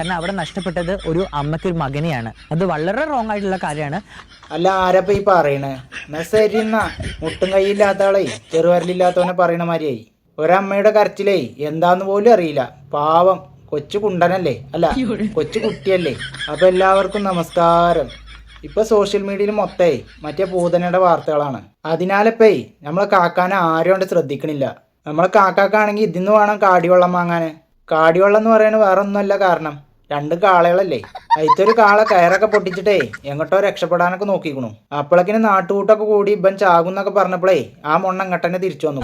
കാരണം അവിടെ നഷ്ടപ്പെട്ടത് ഒരു അമ്മയ്ക്ക് ഒരു മകനെയാണ്. അത് വളരെ റോങ് ആയിട്ടുള്ള കാര്യമാണ്. അല്ല ആരപ്പ ഈ പറയണേ? എന്നാ ശരി മുട്ടും കൈയില്ലാത്ത ആളെ. ചെറുവരലില്ലാത്തവനെ പറയണ മാതിരിയായി. ഒരമ്മയുടെ കരച്ചിലേ. എന്താന്ന് പോലും അറിയില്ല. പാവം. കൊച്ചു കുണ്ടനല്ലേ? അല്ല കൊച്ചു കുട്ടിയല്ലേ? അപ്പൊ എല്ലാവർക്കും നമസ്കാരം. ഇപ്പൊ സോഷ്യൽ മീഡിയയിൽ മൊത്തേ മറ്റേ പൂതനയുടെ വാർത്തകളാണ്. അതിനാലപ്പേ നമ്മളെ കാക്കാനെ ആരും കൊണ്ട് ശ്രദ്ധിക്കണില്ല. നമ്മളെ കാക്കാക്കാണെങ്കിൽ ഇതിന്ന് വേണം കാടിവെള്ളം വാങ്ങാന്. കാടിവെള്ളം എന്ന് പറയുന്നത് വേറെ ഒന്നുമല്ല കാരണം. രണ്ട് കാളകളല്ലേ? അയിത്തൊരു കാള കയറൊക്കെ പൊട്ടിച്ചിട്ടേ എങ്ങോട്ടോ രക്ഷപ്പെടാനൊക്കെ നോക്കിക്കണു. അപ്പോഴേക്കിന് നാട്ടുകൂട്ടൊക്കെ കൂടി ഇവൻ ചാകുന്നൊക്കെ പറഞ്ഞപ്പോഴേ ആ മൊണ്ണ അങ്ങട്ടന്നെ തിരിച്ചു വന്നു.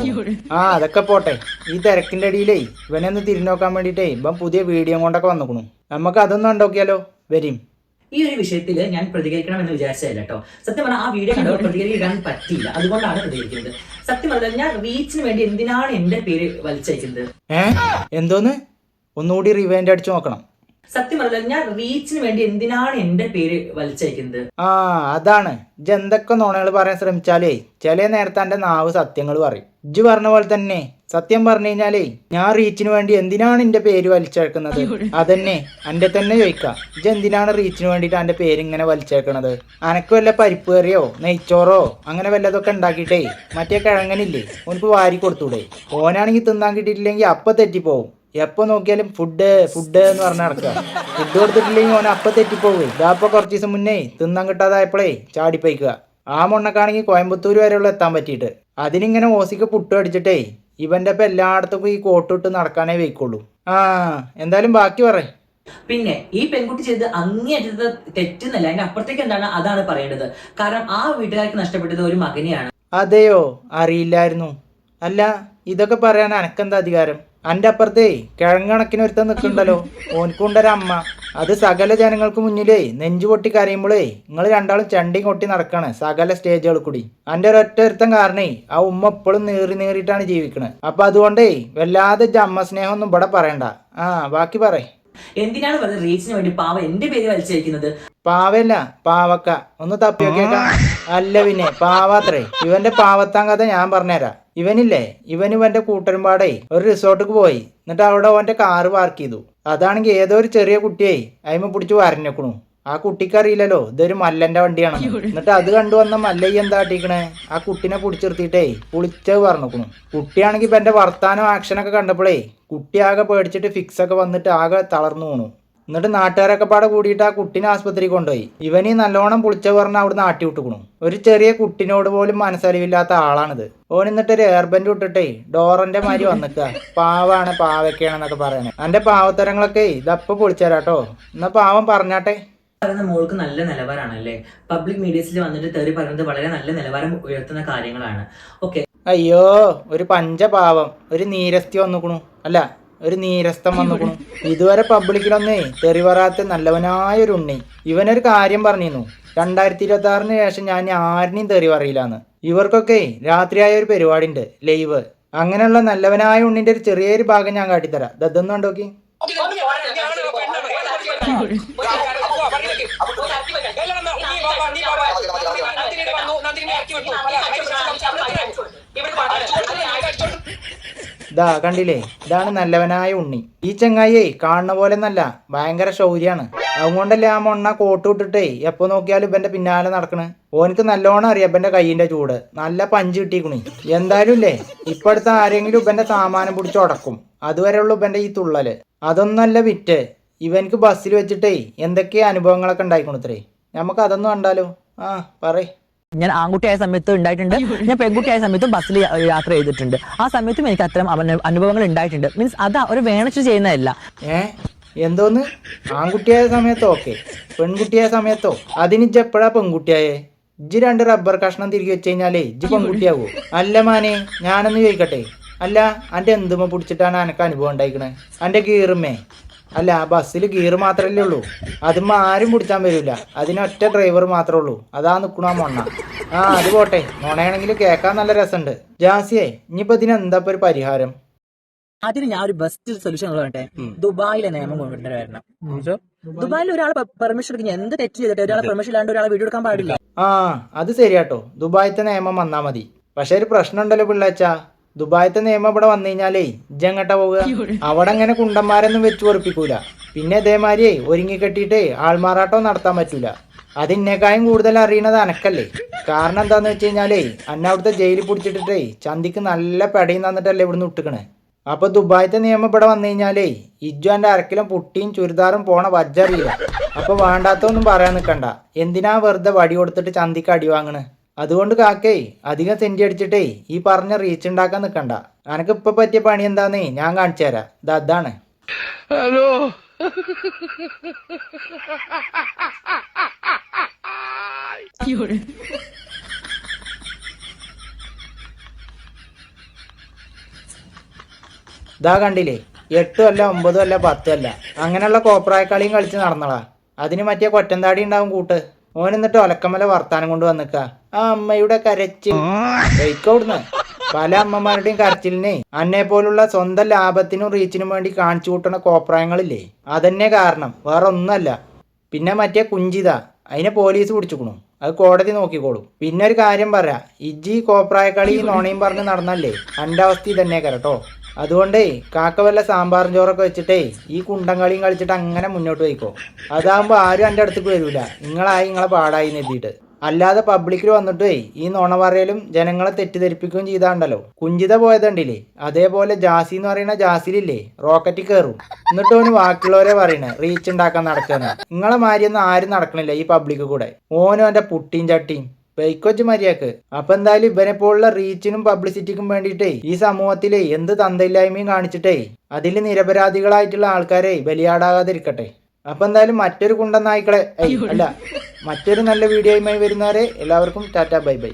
ആ അതൊക്കെ പോട്ടെ. ഈ തിരക്കിന്റെ അടിയിലേ ഇവനെ ഒന്ന് തിരിഞ്ഞു നോക്കാൻ വേണ്ടിട്ടേ ഇവൻ പുതിയ വീഡിയോ കൊണ്ടൊക്കെ വന്നുക്കണു. നമുക്ക് അതൊന്നും ഉണ്ടോക്കിയാലോ വരും. ഈ ഒരു വിഷയത്തിൽ ഞാൻ പ്രതികരിക്കണം എന്ന് വിചാരിച്ചതല്ല കേട്ടോ. സത്യം പറഞ്ഞാൽ ആ വീഡിയോ കണ്ടോ പ്രതികരിക്കാൻ പറ്റിയില്ല. അതുകൊണ്ടാണ് പ്രതികരിക്കുന്നത്. സത്യം പറഞ്ഞാൽ ഞാൻ റീച്ചിന് വേണ്ടി എന്തിനാണ് എന്റെ പേര് വലിച്ചയക്കുന്നത്? ഏഹ് എന്തോന്ന്? ഒന്നുകൂടി റിവൈൻഡ് അടിച്ചു നോക്കണം. സത്യം പറഞ്ഞാൽ ഞാൻ റീച്ചിന് വേണ്ടി എന്തിനാണ് എന്റെ പേര് വലിച്ചയക്കുന്നത്? ആ അതാണ്. എന്തൊക്കെ നോണകൾ പറയാൻ ശ്രമിച്ചാലേ ചില നേരത്തെ എന്റെ നാവ് സത്യങ്ങൾ പറയും. ഇജ്ജ് പറഞ്ഞ പോലെ തന്നെ സത്യം പറഞ്ഞു കഴിഞ്ഞാലേ ഞാൻ റീച്ചിന് വേണ്ടി എന്തിനാണ് എന്റെ പേര് വലിച്ചേക്കുന്നത് അതന്നെ എന്റെ തന്നെ ചോദിക്കാം. ഇജ്ജ് എന്തിനാണ് റീച്ചിന് വേണ്ടിയിട്ട് എന്റെ പേര് ഇങ്ങനെ വലിച്ചേക്കണത് അനക്ക് വല്ല പരിപ്പ് കറിയോ നെയ്ച്ചോറോ അങ്ങനെ വല്ലതൊക്കെ ഉണ്ടാക്കിയിട്ടേ മറ്റേ കിഴങ്ങനില്ലേ ഓനക്ക് വാരി കൊടുത്തൂടെ. ഓനാണെങ്കിൽ തിന്നാൻ കിട്ടിയിട്ടില്ലെങ്കിൽ അപ്പൊ തെറ്റിപ്പോവും. എപ്പോ നോക്കിയാലും ഫുഡ് ഫുഡ് എന്ന് പറഞ്ഞ നടക്കുക ഫുഡ് കൊടുത്തിട്ടില്ലെങ്കിൽ ഓൻ അപ്പൊ തെറ്റിപ്പോകും. ഇതാപ്പൊ കുറച്ച് ദിവസം മുന്നേ തിന്നാൻ കിട്ടാതായപ്പോഴേ ചാടിപ്പയിക്കുക ആ മണ്ണക്കാണെങ്കിൽ കോയമ്പത്തൂർ വരെയുള്ള എത്താൻ പറ്റിയിട്ട്. അതിനിങ്ങനെ ഓസിക്ക് പുട്ട് അടിച്ചിട്ടേ ഇവന്റെ ഇപ്പൊ എല്ലായിടത്തും ഈ കോട്ടിട്ട് നടക്കാനേ വയ്ക്കുള്ളൂ. ആ എന്തായാലും ബാക്കി പറയേ പിന്നെ ഈ പെൺകുട്ടി ചെയ്ത് അങ്ങേയറ്റത് തെറ്റുന്നില്ല അതിന്റെ അപ്പുറത്തേക്ക് എന്താണ് അതാണ് പറയേണ്ടത്? കാരണം ആ വീട്ടുകാർക്ക് നഷ്ടപ്പെട്ടത് ഒരു മകനെയാണ്. അതെയോ? അറിയില്ലായിരുന്നു. അല്ല ഇതൊക്കെ പറയാൻ അനക്കെന്താ അധികാരം? അന്റെ അപ്പുറത്തേ കിഴങ്ങണക്കിന് ഒരുത്തൻ നിൽക്കണ്ടല്ലോ ഓൻക്കുണ്ടൊരമ്മ അത് സകല ജനങ്ങൾക്ക് മുന്നിലേ നെഞ്ചു പൊട്ടി കരയുമ്പോഴേ നിങ്ങൾ രണ്ടാളും ചണ്ടി കൊട്ടി നടക്കാണ് സകല സ്റ്റേജുകൾ കൂടി. അന്റെ ഒരൊറ്റ ഒരുത്തൻ കാരണേ ആ ഉമ്മ എപ്പോഴും നീറി നീറിയിട്ടാണ് ജീവിക്കണത് അപ്പൊ അതുകൊണ്ടേ വല്ലാതെ അമ്മ സ്നേഹം ഒന്നും ഇവിടെ പറയണ്ട. ആ ബാക്കി പറ എന്തിനാണ് റീച്ചിന് വേണ്ടി പാവ എന്റെ പേര് വലിച്ചയക്കുന്നത് പാവല്ല പാവക്ക. ഒന്ന് തപ്പിയൊക്കെ അല്ല പിന്നെ പാവാത്രേ. ഇവന്റെ പാവത്താൻ കഥ ഞാൻ പറഞ്ഞുതരാം. ഇവനില്ലേ? ഇവൻ ഇവന്റെ കൂട്ടരുമ്പാടേ ഒരു റിസോർട്ടിക്ക് പോയി. എന്നിട്ട് അവിടെ അവന്റെ കാറ് പാർക്ക് ചെയ്തു. അതാണെങ്കിൽ ഏതോ ഒരു ചെറിയ കുട്ടിയായി അയിമ പിടിച്ച് വരഞ്ഞേക്കണു. ആ കുട്ടിക്ക് അറിയില്ലല്ലോ ഇതൊരു മല്ലന്റെ വണ്ടിയാണ്. എന്നിട്ട് അത് കണ്ടുവന്ന മല്ലയ്യ എന്താ കാട്ടിക്കണേ? ആ കുട്ടിനെ പിടിച്ചിർത്തിട്ടേ പുളിച്ചത് പറഞ്ഞേക്കണു കുട്ടിയാണെങ്കിൽ ഇപ്പൊ എന്റെ വർത്താനം ആക്ഷനൊക്കെ കണ്ടപ്പോഴേ കുട്ടി ആകെ പേടിച്ചിട്ട് ഫിക്സ് ഒക്കെ വന്നിട്ട് ആകെ തളർന്നു പോണു. എന്നിട്ട് നാട്ടുകാരൊക്കെ പാടെ കൂടിയിട്ട് ആ കുട്ടീനെ ആസ്പത്രിയിൽ കൊണ്ടുപോയി. ഇവനീ നല്ലോണം പുളിച്ച പറഞ്ഞ അവിടെ നാട്ടി വിട്ടുക്കണു. ഒരു ചെറിയ കുട്ടിനോട് പോലും മനസ്സറിവില്ലാത്ത ആളാണിത്. ഓൻ എന്നിട്ട് ഒരു എയർബൻഡ് വിട്ടിട്ടേ ഡോറന്റെ മാതിരി വന്നിക്ക. പാവാണ് പാവയ്ക്കാണെന്നൊക്കെ പറയണേ. എന്റെ പാവത്തരങ്ങളൊക്കെ ഇതപ്പൊ പൊളിച്ചേരാട്ടോ. എന്നാ പാവം പറഞ്ഞാട്ടെ. പറയുന്ന മോൾക്ക് നല്ല നിലവാരമാണല്ലേ പബ്ലിക് മീഡിയസിൽ വന്നിട്ട് തെറി പറയുന്നത് വളരെ നല്ല നിലവാരം ഉയർത്തുന്ന കാര്യങ്ങളാണ്. ഓക്കെ അയ്യോ ഒരു പഞ്ചപാവം. ഒരു നീരസ്തി വന്നുക്കണു. അല്ല ഒരു നീരസ്തം വന്നു ഇതുവരെ പബ്ലിക്കിലൊന്നേ തെറി പറയാത്ത നല്ലവനായ ഒരു ഉണ്ണി. ഇവനൊരു കാര്യം പറഞ്ഞിരുന്നു. രണ്ടായിരത്തി ഇരുപത്തി ആറിന് ശേഷം ഞാൻ ആരിനെയും തെറി പറയില്ലാന്ന്. ഇവർക്കൊക്കെ രാത്രിയായ ഒരു പരിപാടി ഉണ്ട് ലൈവ്. അങ്ങനെയുള്ള നല്ലവനായ ഉണ്ണിന്റെ ഒരു ചെറിയൊരു ഭാഗം ഞാൻ കാട്ടിത്തരാം. ദത്തൊന്നും കണ്ടോക്കി. ഇതാ കണ്ടില്ലേ? ഇതാണ് നല്ലവനായ ഉണ്ണി. ഈ ചെങ്ങായിയെ കാണുന്ന പോലെ നല്ല ഭയങ്കര ശൗര്യാണ് അതുകൊണ്ടല്ലേ ആ മൊണ്ണ കോട്ട് വിട്ടിട്ടേ എപ്പോ നോക്കിയാലും ഇവന്റെ പിന്നാലെ നടക്കണ്? ഓനക്ക് നല്ലോണം അറിയാം ഇവന്റെ കൈയിന്റെ ചൂട്. നല്ല പഞ്ച് കിട്ടിക്കുണി. എന്തായാലും ഇല്ലേ ഇപ്പടുത്ത ആരെങ്കിലും ഇവന്റെ സാമാനം പിടിച്ച് ഉടക്കും. അതുവരെയുള്ള ഇവന്റെ ഈ തുള്ളൽ. അതൊന്നല്ല വിറ്റ്. ഇവനക്ക് ബസ്സിൽ വെച്ചിട്ടേ എന്തൊക്കെ അനുഭവങ്ങളൊക്കെ ഉണ്ടായിക്കണത്രേ നമുക്ക് അതൊന്നും കണ്ടാലോ? ആ പറയ്. ഞാൻ ആൺകുട്ടിയായ സമയത്ത് ഉണ്ടായിട്ടുണ്ട്. ഞാൻ പെൺകുട്ടിയായ സമയത്തും ബസ്സിൽ യാത്ര ചെയ്തിട്ടുണ്ട്. ആ സമയത്തും എനിക്ക് അത്തരം അവന- അനുഭവങ്ങൾ ഉണ്ടായിട്ടുണ്ട്. മീൻസ് അത് ഒരു വേണിച്ച് ചെയ്യുന്നതല്ല. ഏ? എന്തോന്ന്? ആൺകുട്ടിയായ സമയത്തോ? ഓക്കെ. പെൺകുട്ടിയായ സമയത്തോ? അതിന് ഇജ്ജ് എപ്പോഴാ പെൺകുട്ടിയായേ? ഇജ്ജ് രണ്ട് റബ്ബർ കഷ്ണം തിരികെ വെച്ച് കഴിഞ്ഞാലേ ഇജ്ജ് പെൺകുട്ടിയാവൂ. അല്ല മാനെ ഞാനൊന്ന് ചോദിക്കട്ടെ. അല്ല അന്റെ എന്തുമ്മ പിടിച്ചിട്ടാണ് അനക്ക് അനുഭവം ഉണ്ടായിക്കണേ? അന്റെ ഗീറുമ്മേ അല്ല ആ ബസ്സിൽ ഗിയർ മാത്രല്ലേ ഉള്ളൂ. അതും ആരും പിടിച്ചാൻ വരില്ല അതിനൊറ്റ ഡ്രൈവർ മാത്രമേ ഉള്ളൂ. അതാ നിൽക്കണ ആ മൊണ്ണ. ആ അത് പോട്ടെ. മൊണയാണെങ്കിൽ കേൾക്കാൻ നല്ല രസമുണ്ട്. ജാസിയെ ഇനിയിപ്പോ ഇതിന് എന്താ ഒരു പരിഹാരം? അതിന് ഞാൻ ഒരു ബെസ്റ്റ് സൊല്യൂഷൻ പറയട്ടെ ദുബായിലെ നിയമം കൊണ്ടുവരണം ദുബായിൽ ഒരാൾ പെർമിഷൻ എടുക്കുന്ന എന്ത് തെറ്റ് ചെയ്തിട്ട് ഒരാൾ പെർമിഷൻ ഇല്ലാണ്ട് ഒരാൾ വീഡിയോ എടുക്കാൻ പാടില്ല. ആ അത് ശരിയാട്ടോ. ദുബായിത്തെ നിയമം വന്നാ മതി. പക്ഷെ ഒരു പ്രശ്നം ഉണ്ടല്ലോ പിള്ളേച്ച. ദുബായത്തെ നിയമം ഇവിടെ വന്നു കഴിഞ്ഞാലേ ഇജ്ജങ്ങട്ട പോവുക? അവിടെ അങ്ങനെ കുണ്ടന്മാരൊന്നും വെച്ച് ഉറപ്പിക്കൂല പിന്നെ ഇതേമാതിരി ഒരുങ്ങിക്കെട്ടിയിട്ടേ ആൾമാറാട്ടം നടത്താൻ പറ്റൂല. അത് ഇന്നേക്കായും കൂടുതൽ അറിയണത് അനക്കല്ലേ. കാരണം എന്താന്ന് വെച്ച് കഴിഞ്ഞാലേ അന്നെ അവിടുത്തെ ജയിലിൽ പിടിച്ചിട്ടിട്ടേ ചന്തിക്ക് നല്ല പെടയും തന്നിട്ടല്ലേ ഇവിടുന്ന് ഇട്ടുക്കണേ അപ്പൊ ദുബായത്തെ നിയമം ഇവിടെ വന്നു കഴിഞ്ഞാലേ ഇജ്ജു എന്റെ അരക്കിലും പുട്ടിയും ചുരിദാറും പോണ വജ്ജറിയില്ല. അപ്പൊ വേണ്ടാത്തൊന്നും പറയാൻ നിൽക്കണ്ട എന്തിനാ വെറുതെ വടി കൊടുത്തിട്ട് ചന്തിക്ക് അടി വാങ്ങണ്? അതുകൊണ്ട് കാക്കേ അധികം സെന്റി അടിച്ചിട്ടേ ഈ പറഞ്ഞ റീച്ച് ഉണ്ടാക്കാൻ നിൽക്കണ്ട അനക്ക് ഇപ്പൊ പറ്റിയ പണി എന്താന്നേ ഞാൻ കാണിച്ചു തരാം. ഇത് അതാണ്. ഇതാ കണ്ടില്ലേ? എട്ടും അല്ല ഒമ്പതും അല്ല പത്തും അല്ല. അങ്ങനെയുള്ള കോപ്രായക്കളിയും കളിച്ച് നടന്നളാ അതിന് മറ്റേ കൊറ്റന്താടി ഉണ്ടാവും കൂട്ട്. ഓൻ എന്നിട്ട് ഒലക്കമല വർത്താനം കൊണ്ട് വന്നിക്ക. ആ അമ്മയുടെ കരച്ചിൽ. വെയ്ക്കവിടുന്ന് പല അമ്മമാരുടെയും കരച്ചിലിനെ അന്നെ പോലുള്ള സ്വന്തം ലാഭത്തിനും റീച്ചിനും വേണ്ടി കാണിച്ചു കൂട്ടണ കോപ്രായങ്ങളില്ലേ? അതന്നെ കാരണം. വേറെ ഒന്നല്ല പിന്നെ മറ്റേ കുഞ്ചിത. അതിനെ പോലീസ് പിടിച്ചുക്കണു. അത് കോടതി നോക്കിക്കോളും. പിന്നെ ഒരു കാര്യം പറയാ. ഇജി കോപ്രായക്കളി നോണയും പറഞ്ഞ് നടന്നല്ലേ? എന്റെ അവസ്ഥ ഇതന്നെ കേട്ടോ അതുകൊണ്ടേ കാക്ക വല്ല സാമ്പാറും ചോറൊക്കെ വെച്ചിട്ടേ ഈ കുണ്ടം കളിയും കളിച്ചിട്ട് അങ്ങനെ മുന്നോട്ട് പോയിക്കോ. അതാകുമ്പോൾ ആരും എന്റെ അടുത്തേക്ക് വരൂല. നിങ്ങളായി നിങ്ങളെ പാടായി എഴുതിയിട്ട്. അല്ലാതെ പബ്ലിക്കിൽ വന്നിട്ടേ ഈ നുണ പറയലും ജനങ്ങളെ തെറ്റിദ്ധരിപ്പിക്കുകയും ചെയ്താണ്ടല്ലോ. കുഞ്ചിത പോയതുണ്ടില്ലേ? അതേപോലെ ജാസി എന്ന് പറയുന്ന ജാസിലില്ലേ? റോക്കറ്റ് കയറും. എന്നിട്ട് ഓന് ബാക്കിയുള്ളവരെ പറയണേ റീച്ച് ഉണ്ടാക്കാൻ നടക്കുന്ന. നിങ്ങളെ മാരിയൊന്നും ആരും നടക്കണില്ല ഈ പബ്ലിക്ക് കൂടെ. ഓനും അവന്റെ പുട്ടിയും ചട്ടിയും. ബൈക്കൊച്ച് മര്യാക്ക്. അപ്പൊ എന്തായാലും ഇവനെ പോലുള്ള റീച്ചിനും പബ്ലിസിറ്റിക്കും വേണ്ടിയിട്ടേ ഈ സമൂഹത്തിലെ എന്ത് തന്തയില്ലായ്മയും കാണിച്ചിട്ടേ അതിൽ നിരപരാധികളായിട്ടുള്ള ആൾക്കാരെ ബലിയാടാകാതിരിക്കട്ടെ. അപ്പൊ എന്തായാലും മറ്റൊരു കുണ്ടൻ നായ്ക്കളെ അല്ല മറ്റൊരു നല്ല വീഡിയോയുമായി വരുന്നവരെ എല്ലാവർക്കും ടാറ്റ ബൈ ബൈ.